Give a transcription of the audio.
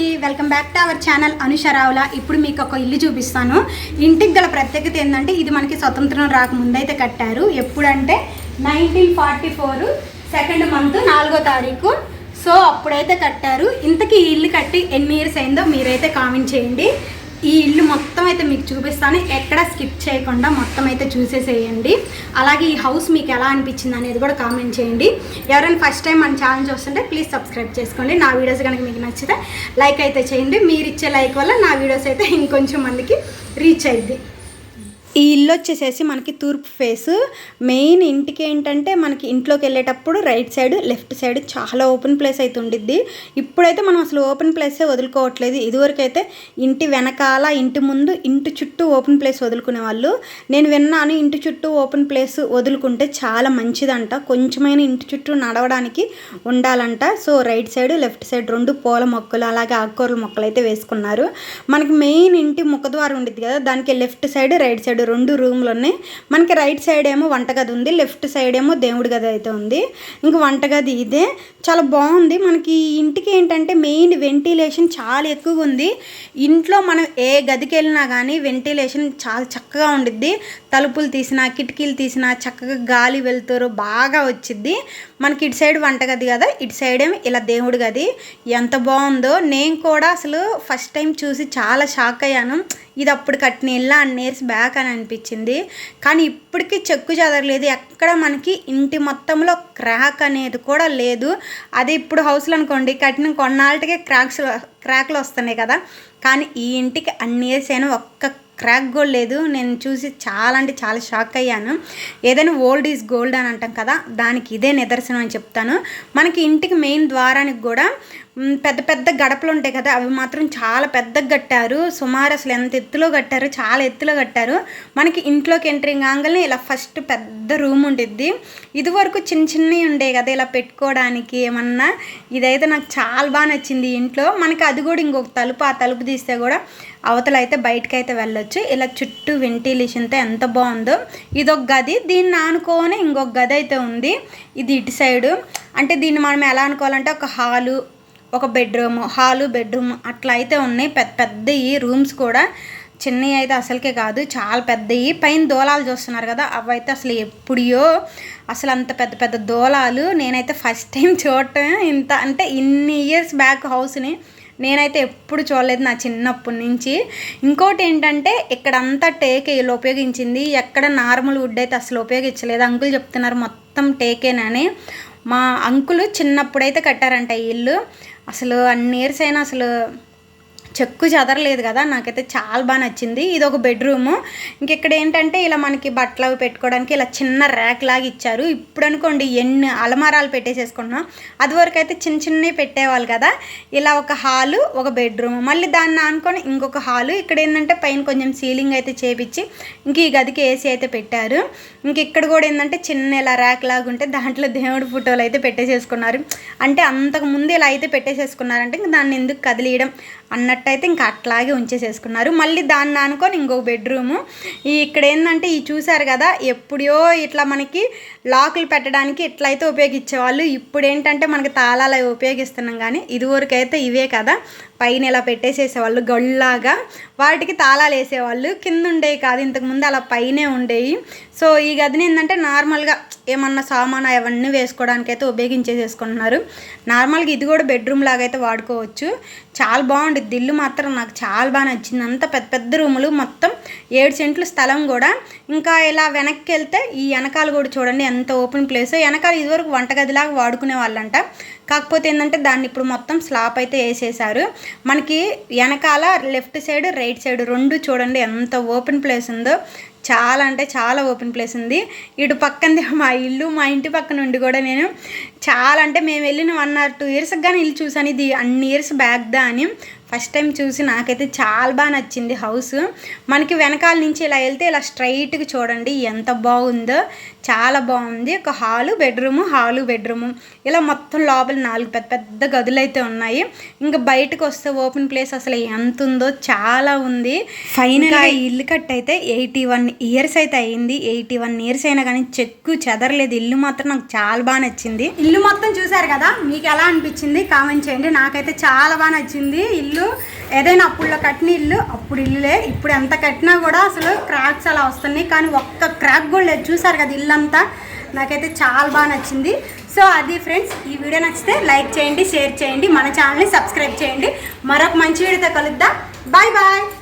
అండి. Welcome back to our channel Anusha Raavula ఇప్పుడు మీకు ఒక ఇల్లు చూపిస్తాను. ఇంటికి గల ప్రత్యేకత ఏంటంటే ఇది మనకి స్వతంత్రం రాకముందు అయితే కట్టారు. ఎప్పుడంటే nineteen forty four second month నాలుగో తారీఖు. సో అప్పుడైతే కట్టారు. ఇంతకీ ఇల్లు కట్టి ఎన్ని ఇయర్స్ అయిందో మీరైతే కామెంట్ చేయండి. ఈ ఇల్లు మొత్తం అయితే మీకు చూపిస్తాను. ఎక్కడ స్కిప్ చేయకుండా మొత్తం అయితే చూసేసేయండి. అలాగే ఈ హౌస్ మీకు ఎలా అనిపించింది అనేది కూడా కామెంట్ చేయండి. ఎవరైనా ఫస్ట్ టైం మన ఛానల్ చూస్తుంటే ప్లీజ్ సబ్స్క్రైబ్ చేసుకోండి. నా వీడియోస్ కనుక మీకు నచ్చితే లైక్ అయితే చేయండి. మీరు ఇచ్చే లైక్ వల్ల నా వీడియోస్ అయితే ఇంకొంచెం మందికి రీచ్ అయింది ఈ ఇల్లు వచ్చేసేసి మనకి తూర్పు ఫేస్ మెయిన్ ఇంటికి ఏంటంటే మనకి ఇంట్లోకి వెళ్ళేటప్పుడు రైట్ సైడ్ లెఫ్ట్ సైడ్ చాలా ఓపెన్ ప్లేస్ అయితే ఉండిద్ది. ఇప్పుడైతే మనం అసలు ఓపెన్ ప్లేసే వదులుకోవట్లేదు. ఇదివరకు అయితే ఇంటి వెనకాల ఇంటి ముందు ఇంటి చుట్టూ ఓపెన్ ప్లేస్ వదులుకునే వాళ్ళు నేను విన్నాను ఇంటి చుట్టూ ఓపెన్ ప్లేస్ వదులుకుంటే చాలా మంచిదంట. కొంచెమైన ఇంటి చుట్టూ నడవడానికి ఉండాలంట. So right side left side రెండు పూల మొక్కలు అలాగే ఆకుకూరల మొక్కలు అయితే వేసుకున్నారు. మనకి మెయిన్ ఇంటి ముఖద్వారం ఉండిద్ది కదా. దానికి లెఫ్ట్ సైడ్ రైట్ సైడ్ రెండు రూమ్లు ఉన్నాయి. మనకి రైట్ సైడ్ ఏమో వంటగది ఉంది లెఫ్ట్ సైడ్ ఏమో దేవుడి గది అయితే ఉంది. ఇంక వంటగది ఇదే. చాలా బాగుంది. మనకి ఇంటికి ఏంటంటే మెయిన్ వెంటిలేషన్ చాలా ఎక్కువగా ఉంది. ఇంట్లో మనం ఏ గదికి వెళ్ళినా కానీ వెంటిలేషన్ చాలా చక్కగా ఉండిద్ది. తలుపులు తీసినా కిటికీలు తీసినా చక్కగా గాలి వెళ్తారు బాగా వచ్చిద్ది. మనకి ఇటు సైడ్ వంటగది కదా ఇటు సైడ్ ఏమో ఇలా దేవుడి గది. ఎంత బాగుందో. నేను కూడా అసలు ఫస్ట్ టైం చూసి చాలా షాక్ అయ్యాను. ఇది అప్పుడు కట్టిన ఇల్లు అన్ని ఇయర్స్ బ్యాక్ అని అనిపించింది. కానీ ఇప్పటికీ చెక్కు చెదరలేదు. ఎక్కడ మనకి ఇంటి మొత్తంలో క్రాక్ అనేది కూడా లేదు. అదే ఇప్పుడు హౌస్లు అనుకోండి కట్టిన కొన్నాళ్ళకే క్రాక్స్ క్రాక్లు వస్తున్నాయి కదా. కానీ ఈ ఇంటికి అన్ని ఇయర్స్ అయినా ఒక్క క్రాక్ కూడా లేదు. నేను చూసి చాలా అంటే చాలా షాక్ అయ్యాను. ఏదైనా ఓల్డ్ ఈజ్ గోల్డ్ అని అంటాం కదా దానికి ఇదే నిదర్శనం అని చెప్తాను. మనకి ఇంటికి మెయిన్ ద్వారానికి కూడా పెద్ద పెద్ద గడపలు ఉంటాయి కదా అవి మాత్రం చాలా పెద్దగా కట్టారు. సుమారు అసలు ఎంత ఎత్తులో కట్టారు చాలా ఎత్తులో కట్టారు. మనకి ఇంట్లోకి ఎంట్రింగ్ కాగానే ఇలా ఫస్ట్ పెద్ద రూమ్ ఉండిద్ది. ఇది వరకు చిన్న చిన్నవి ఉండే కదా ఇలా పెట్టుకోవడానికి ఏమన్నా. ఇదైతే నాకు చాలా బాగా నచ్చింది ఇంట్లో. మనకి అది కూడా ఇంకొక తలుపు ఆ తలుపు తీస్తే కూడా అవతల అయితే బయటకు అయితే వెళ్ళొచ్చు. ఇలా చుట్టూ వెంటిలేషన్తో ఎంత బాగుందో. ఇది ఒక గది దీన్ని ఆనుకోని ఇంకొక గది అయితే ఉంది. ఇది ఇటు సైడు. అంటే దీన్ని మనం ఎలా అనుకోవాలంటే ఒక హాలు ఒక బెడ్రూమ్ హాలు బెడ్రూమ్ అట్లా అయితే ఉన్నాయి. పెద్ద పెద్దవి రూమ్స్ కూడా. చిన్నవి అయితే అసలుకే కాదు. చాలా పెద్దవి పైన దూలాలు చూస్తున్నారు కదా అవి అయితే అసలు ఎప్పుడియో అసలు అంత పెద్ద పెద్ద దూలాలు నేనైతే ఫస్ట్ టైం చూడటం ఇంత అంటే ఇన్ని ఇయర్స్ బ్యాక్ హౌస్ని నేనైతే ఎప్పుడు చూడలేదు నా చిన్నప్పటి నుంచి. ఇంకోటి ఏంటంటే ఇక్కడంతా టేకే వీళ్ళు ఉపయోగించింది. ఎక్కడ నార్మల్ వుడ్ అయితే అసలు ఉపయోగించలేదు. అంకుల్ చెప్తున్నారు మొత్తం టేకేనని మా అంకులు చిన్నప్పుడైతే కట్టారంట ఈ ఇల్లు. అసలు అన్ని ఇయర్స్ అయినా అసలు చెక్కు చెదరలేదు కదా నాకైతే చాలా బాగా నచ్చింది. ఇది ఒక బెడ్రూము. ఇంకెక్కడ ఏంటంటే ఇలా మనకి బట్టలు అవి పెట్టుకోవడానికి ఇలా చిన్న ర్యాక్ లాగా ఇచ్చారు. ఇప్పుడు అనుకోండి ఎన్ని అలమారాలు పెట్టేసేసుకున్నాం అది వరకు అయితే చిన్న చిన్నవి పెట్టేవాళ్ళు కదా. ఇలా ఒక హాలు ఒక బెడ్రూమ్. మళ్ళీ దాన్ని అనుకొని ఇంకొక హాలు. ఇక్కడ ఏంటంటే పైన కొంచెం సీలింగ్ అయితే చేపించి ఇంక ఈ గదికి ఏసీ అయితే పెట్టారు. ఇంక ఇక్కడ కూడా ఏంటంటే చిన్న ఇలా ర్యాక్ లాగా ఉంటే దాంట్లో దేవుడి ఫోటోలు అయితే పెట్టేసేసుకున్నారు. అంటే అంతకు ముందు ఇలా అయితే పెట్టేసేసుకున్నారంటే ఇంక దాన్ని ఎందుకు కదిలియడం అన్నట్టు అయితే ఇంకా అట్లాగే ఉంచేసేసుకున్నారు. మళ్ళీ దాన్ని అనుకొని ఇంకో బెడ్రూము. ఈ ఇక్కడ ఏంటంటే ఈ చూశారు కదా ఎప్పుడో ఇట్లా మనకి లాకులు పెట్టడానికి ఇట్లయితే ఉపయోగించేవాళ్ళు. ఇప్పుడు ఏంటంటే మనకి తాళాలు ఉపయోగిస్తున్నాం కానీ ఇదివరకు అయితే ఇవే కదా. పైన ఇలా పెట్టేసేసేవాళ్ళు గొల్లాగా వాటికి తాళాలు వేసేవాళ్ళు. కింద ఉండేవి కాదు ఇంతకుముందు అలా పైనే ఉండేవి. సో ఈ గదిని ఏంటంటే నార్మల్గా ఏమన్నా సామాన్ అవన్నీ వేసుకోవడానికి అయితే ఉపయోగించేసేసుకుంటున్నారు. నార్మల్గా ఇది కూడా బెడ్రూమ్ లాగా అయితే వాడుకోవచ్చు. చాలా బాగుంటుంది ఇల్లు మాత్రం నాకు చాలా బాగా నచ్చింది. అంత పెద్ద పెద్ద రూములు మొత్తం ఏడు సెంట్లు స్థలం కూడా. ఇంకా ఇలా వెనక్కి వెళ్తే ఈ వెనకాల కూడా చూడండి ఎంత ఓపెన్ ప్లేస్. వెనకాల ఇదివరకు వంటగదిలాగా వాడుకునే వాళ్ళంట. కాకపోతే ఏంటంటే దాన్ని ఇప్పుడు మొత్తం స్లాప్ అయితే వేసేసారు మనకి వెనకాల లెఫ్ట్ సైడ్ రైట్ సైడ్ రెండు చూడండి ఎంత ఓపెన్ ప్లేస్ ఉందో. చాలా అంటే చాలా ఓపెన్ ప్లేస్ ఉంది. ఇటు పక్కనది మా ఇల్లు మా ఇంటి పక్క నుండి కూడా నేను చాలా అంటే మేము వెళ్ళిన వన్ ఆర్ టూ ఇయర్స్ కానీ ఇల్లు చూసాను ఇది అన్ని ఇయర్స్ బ్యాక్ దా అని. ఫస్ట్ టైం చూసి నాకైతే చాలా బాగా నచ్చింది హౌస్. మనకి వెనకాల నుంచి ఇలా వెళ్తే ఇలా స్ట్రైట్గా చూడండి ఎంత బాగుందో. చాలా బాగుంది. ఒక హాలు బెడ్రూము హాలు బెడ్రూము. ఇలా మొత్తం లోపల నాలుగు పెద్ద పెద్ద గదులు అయితే ఉన్నాయి. ఇంకా బయటకు వస్తే ఓపెన్ ప్లేస్ అసలు ఎంత ఉందో చాలా ఉంది. ఫైనల్గా ఈ ఇల్లు కట్ అయితే ఎయిటీ వన్ ఇయర్స్ అయితే అయింది. ఎయిటీ వన్ ఇయర్స్ అయినా కానీ చెక్కు చెదరలేదు. ఇల్లు మాత్రం నాకు చాలా బాగా నచ్చింది. ఇల్లు మొత్తం చూసారు కదా? మీకు ఎలా అనిపించింది? కామెంట్ చేయండి. నాకైతే చాలా బాగా నచ్చింది. ఇల్లు. ఏదైనా అప్పుడులో కట్టిన ఇల్లు అప్పుడు ఇల్లులే. ఇప్పుడు ఎంత కట్టినా కూడా అసలు క్రాక్స్ అలా వస్తున్నాయి. కానీ ఒక్క క్రాక్ కూడా లేదు. చూసారు కదా ఇల్లు అంతా నాకైతే చాలా బాగా నచ్చింది. సో అది ఫ్రెండ్స్ ఈ వీడియో నచ్చితే లైక్ చేయండి షేర్ చేయండి మన ఛానల్ని సబ్స్క్రైబ్ చేయండి. మరొక మంచి వీడియోతో కలుద్దాం. Bye bye